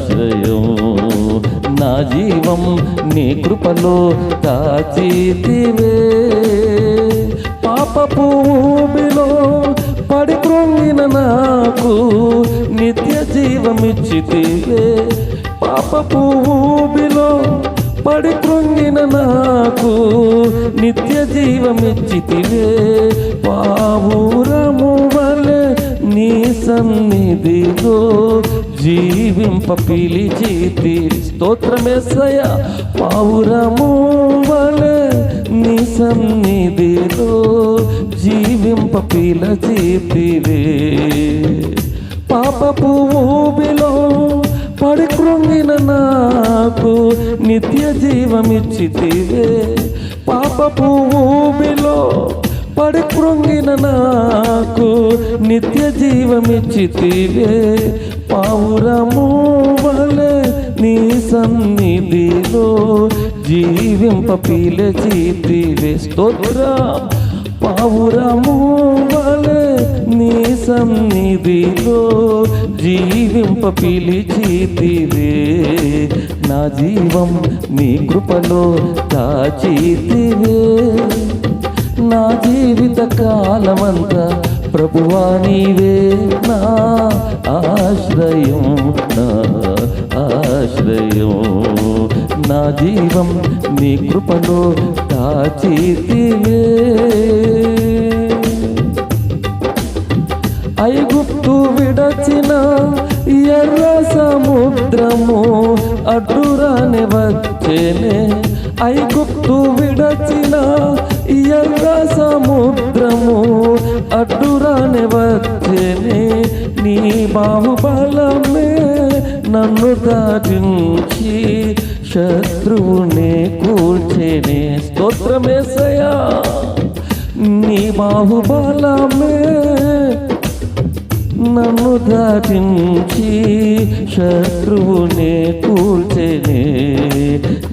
ఆశ్రయం నా జీవం నీ కృపలో దాచితివే. పాప భూమిలో పడి కృంగిన నాకు నిత్య జీవమిచ్చితివే. పాప భూమిలో పడి కృంగిన నాకు నిత్య జీవమిచ్చితివే. పావురము నీ సన్నిధిలో జీవింప పిలిచితి స్తోత్రమేసయ పావురము వలె నీ సన్నిధిలో జీవింప పిలచితివే పాపపు ఊబిలో పడికృంగిన నాకు నిత్య జీవమిచ్చితివే పాపపు ఊబిలో పడి కృంగిన నాకు నిత్య జీవమిచ్చితివే. పావురము వలె నీ సన్నిధిలో జీవింప పిలచితివే స్తోత్ర. పావురము వలె నీ సన్నిధిలో జీవింప పిలిచితివే నా జీవం నీ కృపలో దాచితివే. నా జీవిత కాలమంతా ప్రభువా నీవే నా ఆశ్రయం నా ఆశ్రయం. నా జీవం నీ కృపలో దాచితివే. ఐగుప్తు విడచిన ఎర్ర సముద్రము అడ్డురాని వచ్చేనే ఐగుప్తు విడచిన ఎర్ర సముద్రము అడ్డురాని వచ్చేనే నీ బాహుబలమే నన్ను దాటించి శత్రువుని కూల్చేనే. స్తోత్రమేసయా నీ బాహుబలమే నన్ను దాటించి శత్రువుని కూల్చెనే.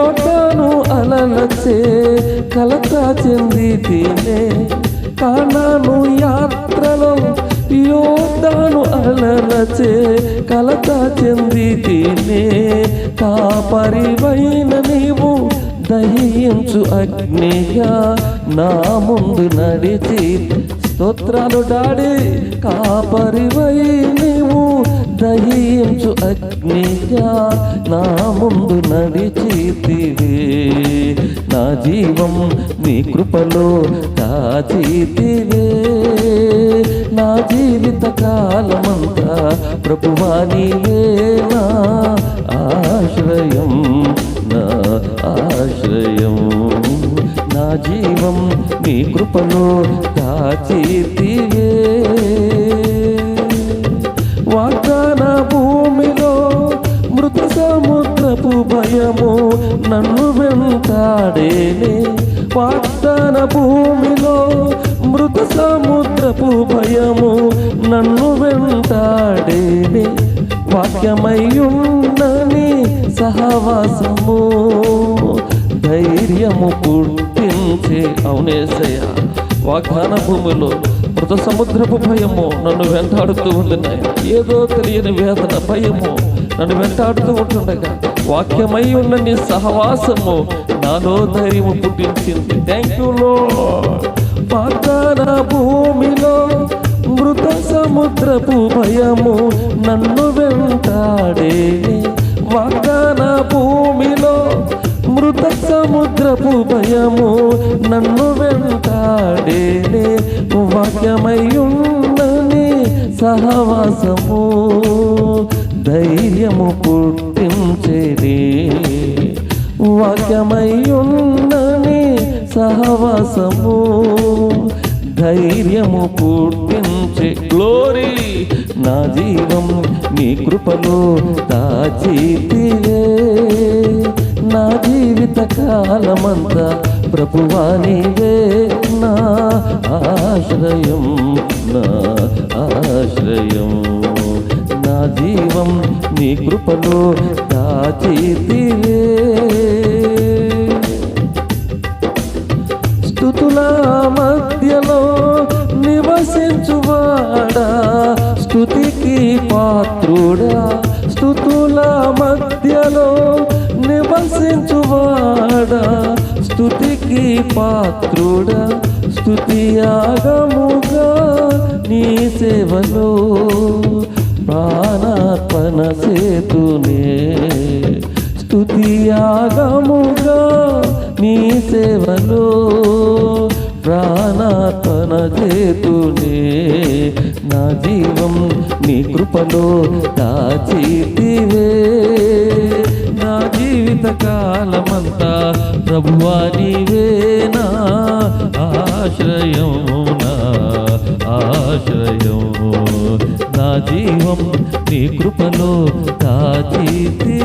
యోటాను అలలచే కలత చెంది తినే కానాను యాత్రలో యోటాను అలలచే కలత చెంది తినే కాపరివైన నీవు దహించు అగ్నిగా నా ముందు నడిచి స్తోత్రాలు డాడి. కాపరివై నీవు దహించు అగ్నిగా నా ముందు నడిచితివే. నా జీవం నీ కృపలో దాచితివే. నా జీవిత కాలమంతా ప్రభువా నీవే నా ఆశ్రయం నా ఆశ్రయం. నా జీవం నీ కృపలో దాచితివే వాగ్దాన భూమిలో మృత సముద్రపు భయము నన్ను వెంటాడేనే. వాగ్దాన భూమిలో మృత సముద్రపు భయము నన్ను వెంటాడేనే. వాక్యమయ్యున్నని సహవాసము ధైర్యము పుట్టించే. అవునేసయా వాగ్దాన భూమిలో మృత సముద్రపు భయము నన్ను వెంటాడుతూ ఉంటున్నాయి ఏదో తెలియని వేదన భయము నన్ను వెంటాడుతూ ఉంటుండగా వాక్యమై ఉన్న నీ సహవాసము నాలో ధైర్యము పుట్టించింది. థ్యాంక్ యూ లో వాగ్దాన భూమిలో మృత సముద్రపు భయము నన్ను వెంటాడే. సముద్రపు భయము నన్ను వెంటాడేనే. వాక్యమై సహవాసము ధైర్యము పుట్టించేది. వాక్యమై సహవాసము ధైర్యము పుట్టించే. గ్లోరీ! నా జీవం నీ కృపలో దాచితివే. నా జీవిత జీవితకాలమంత ప్రభువా నీవే నా ఆశ్రయం నా ఆశ్రయం. నా జీవం నీ కృపలో దాచితివే. స్థుతుల మధ్యలో నివసించువాడా స్థుతికి పాత్రుడా. నివసించువాడా స్థుతికి పాత్రుడా స్థుతియాగముగా నీ సేవలో ప్రాణార్పణ సేతునే స్థుతియాగముగా నీ సేవలో ప్రాణార్పణ చేతునే. నా జీవం నీ కృపలో దాచితివే. జీవితకాలమంతా ప్రభువా నీవేనా? ఆశ్రయం నా ఆశ్రయం నా జీవం నీ కృపలో దాచితివే.